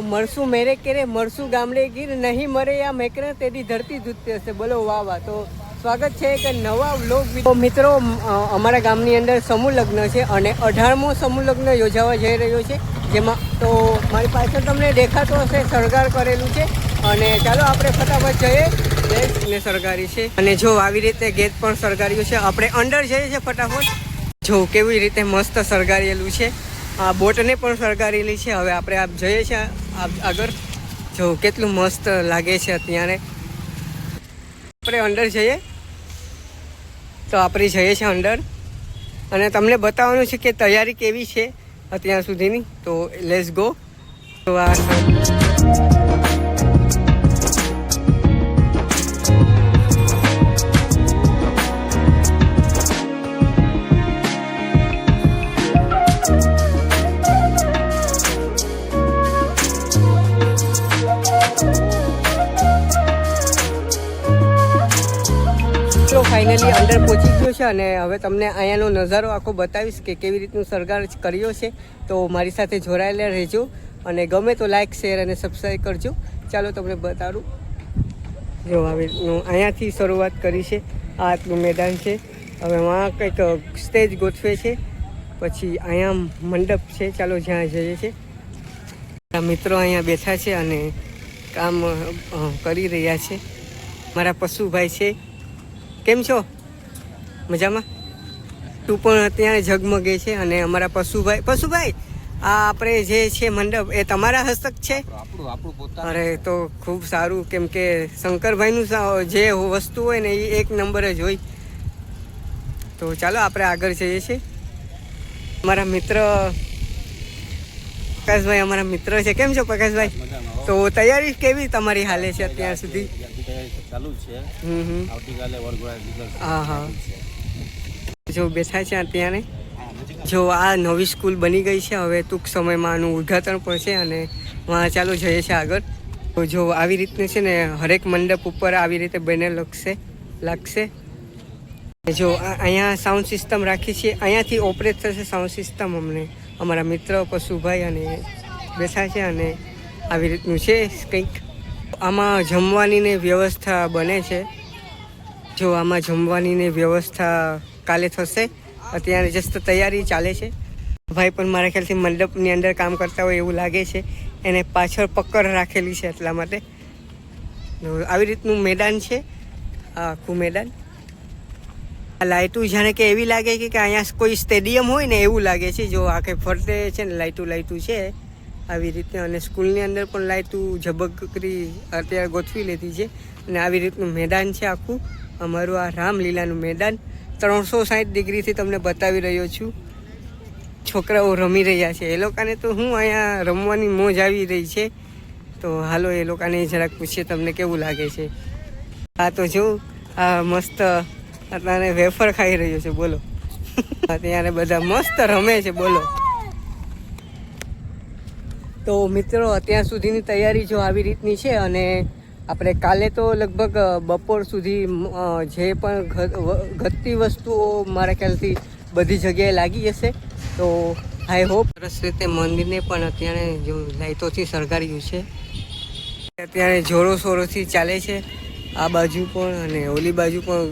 મળશું મેરે કેરે મળશું ગામડે ગીર નહીં મરે આ મેકરે તેની ધરતી જૂતતી હશે. બોલો, વાહ વાહ. તો સ્વાગત છે એક નવા તો મિત્રો અમારા ગામની અંદર સમૂહ લગ્ન છે અને અઢારમો સમૂહ લગ્ન યોજાવા જઈ રહ્યો છે. જેમાં તો મારી પાછળ તમને દેખાતો હશે શણગાર કરેલું છે. અને ચાલો આપણે ફટાફટ જઈએ. ને સળગારી છે. અને જો આવી રીતે ગેટ પણ સળગાર્યું છે. આપણે અંદર જઈએ છીએ ફટાફટ. જો કેવી રીતે મસ્ત સળગારેલું છે. આ બોટને પણ સળગારેલી છે. હવે આપણે આપ જઈએ છીએ આગળ. જો કેટલું મસ્ત લાગે છે અત્યારે. આપણે અંદર જઈએ. તો આપણે જઈએ છીએ અંદર. અને તમને બતાવવાનું છે કે તૈયારી કેવી છે અત્યાર સુધીની. તો લેસ ગો તો આ ચલો ફાઇનલી અંદર પહોંચી ગયો છે અને હવે તમને અહીંયાનો નજારો આખો બતાવીશ કે કેવી રીતનું સરકાર કર્યો છે. તો મારી સાથે જોડાયેલા રહેજો અને ગમે તો લાઇક શેર અને સબસ્ક્રાઈબ કરજો. ચાલો તમને બતાડું. જો આવી રીતનું અહીંયાથી શરૂઆત કરી છે. આ આટલું મેદાન છે. હવે વાં કંઈક સ્ટેજ ગોઠવે છે. પછી અહીંયા મંડપ છે. ચાલો જ્યાં જઈએ છીએ. મિત્રો અહીંયા બેઠા છે અને કામ કરી રહ્યા છે. મારા પશુભાઈ છે. કેમ છો? મજામાં? તું પણ અત્યારે ઝગમગે છે અને અમારા પશુભાઈ પશુભાઈ આ આપણે જે છે મંડપ એ તમારા હસ્તક છે? અરે તો ખૂબ સારું કેમ કે શંકરભાઈનું જે વસ્તુ હોય ને એ એક નંબર જ હોય. તો ચાલો આપણે આગળ જઈએ છીએ. મારા મિત્ર પ્રકાશભાઈ અમારા મિત્ર છે. કેમ છો પ્રકાશભાઈ? તો તૈયારી કેવી તમારી હાલે છે અત્યાર સુધી? ચાલુ છે. આવતીકાલે હા હા. જો બેઠા છે અત્યારે. જ. આ નવી સ્કૂલ બની ગઈ છે હવે ટૂંક સમયમાં આનું ઉદ્ઘાટન પણ છે અને વાં ચાલુ જઈએ છે આગળ. તો જો આવી રીતનું છે ને હરેક મંડપ ઉપર આવી રીતે બેનર લખશે લાગશે. જો અહીંયા સાઉન્ડ સિસ્ટમ રાખી છે. અહીંયાથી ઓપરેટ થશે સાઉન્ડ સિસ્ટમ અમને. અમારા મિત્ર પશુભાઈ અને બેસા છે અને આવી રીતનું છે કંઈક. આમાં જમવાનીને વ્યવસ્થા બને છે. જો આમાં જમવાનીને વ્યવસ્થા કાલે થશે, અત્યારે જસ્ટ તૈયારી ચાલે છે. ભાઈ પણ મારા ખ્યાલથી મંડપની અંદર કામ કરતા હોય એવું લાગે છે. એને પાછળ પકડ રાખેલી છે એટલા માટે. આવી રીતનું મેદાન છે. આખું મેદાન. લાઇટું જાણે કે એવી લાગે કે અહીંયા કોઈ સ્ટેડિયમ હોય ને એવું લાગે છે. જો આખે ફરતે છે ને લાઇટું લાઇટું છે. આવી રીતે અને સ્કૂલની અંદર પણ લાઇટું ઝબકરી અત્યારે ગોઠવી લીધી છે. અને આવી રીતનું મેદાન છે આખું. અમારું આ રામલીલાનું મેદાન. ત્રણસો સાઠ ડિગ્રીથી તમને બતાવી રહ્યો છું. છોકરાઓ રમી રહ્યા છે. એ લોકોને તો હું અહીંયા રમવાની મોજ આવી રહી છે. તો હાલો એ લોકોને જરાક પૂછીએ તમને કેવું લાગે છે. હા, તો જો, આ મસ્ત અત્યારે વેફર ખાઈ રહ્યો છે, બોલો. અત્યારે બધા મસ્ત રમે છે, બોલો. તો મિત્રો, અત્યાર સુધીની તૈયારી જો આવી રીતની છે અને આપણે કાલે તો લગભગ બપોર સુધી જે પણ ઘટતી વસ્તુઓ મારા ખ્યાલથી બધી જગ્યાએ લાગી જશે તો આઈ હોપ સરસ રીતે મંદિરને પણ અત્યારે જો લાઇટોથી શણગાર્યું છે. અત્યારે જોરો શોરોથી ચાલે છે. આ બાજુ પણ અને ઓલી બાજુ પણ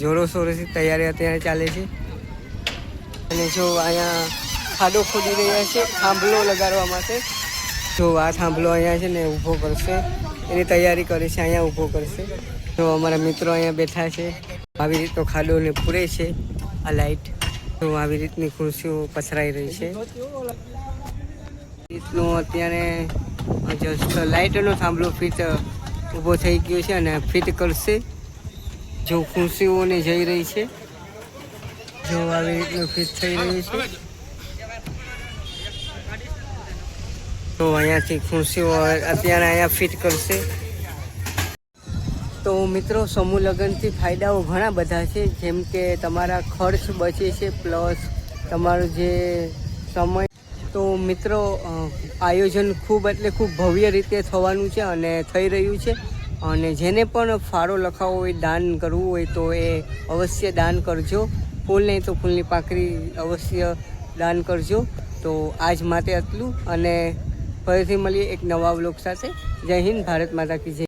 જોરોશોરોથી જોરો શોરોથી તૈયારી અત્યારે ચાલે છે. અને જો અહીંયા ખાડો ખોદી રહ્યા છે, થાંભલો લગાડવા માટે. જો આ થાંભલો અહીંયા છે ને ઊભો કરશે. એની તૈયારી કરે છે, અહીંયા ઊભો કરશે. તો અમારા મિત્રો અહીંયા બેઠા છે. આવી રીતનો ખાડોને પૂરે છે આ લાઈટ. તો આવી રીતની ખુરશીઓ પથરાઈ રહી છે. રીતનું અત્યારે જસ્ટ લાઇટનો થાંભલો ફિટ ઊભો થઈ ગયો છે અને ફિટ કરશે. જો ખુરશીઓને જઈ રહી છે. જો આવી રીતનું ફિટ થઈ રહ્યું છે. તો અહીંયાથી ખુરશીઓ અત્યારે અહીંયા ફિટ કરશે. તો મિત્રો, સમૂહ લગ્નથી ફાયદાઓ ઘણા બધા છે. જેમ કે તમારા ખર્ચ બચે છે, પ્લસ તમારો જે સમય તો મિત્રો આયોજન ખૂબ એટલે ખૂબ ભવ્ય રીતે થવાનું છે અને થઈ રહ્યું છે. અને જેને પણ ફાળો લખાવો હોય, દાન કરવું હોય, તો એ અવશ્ય દાન કરજો. ફૂલ નહીં તો ફૂલની પાકરી અવશ્ય દાન કરજો. તો આજ માટે આટલું અને ફરીથી મળીએ એક નવા વ્લોગ સાથે. જય હિન્દ, ભારત માતા કી જય.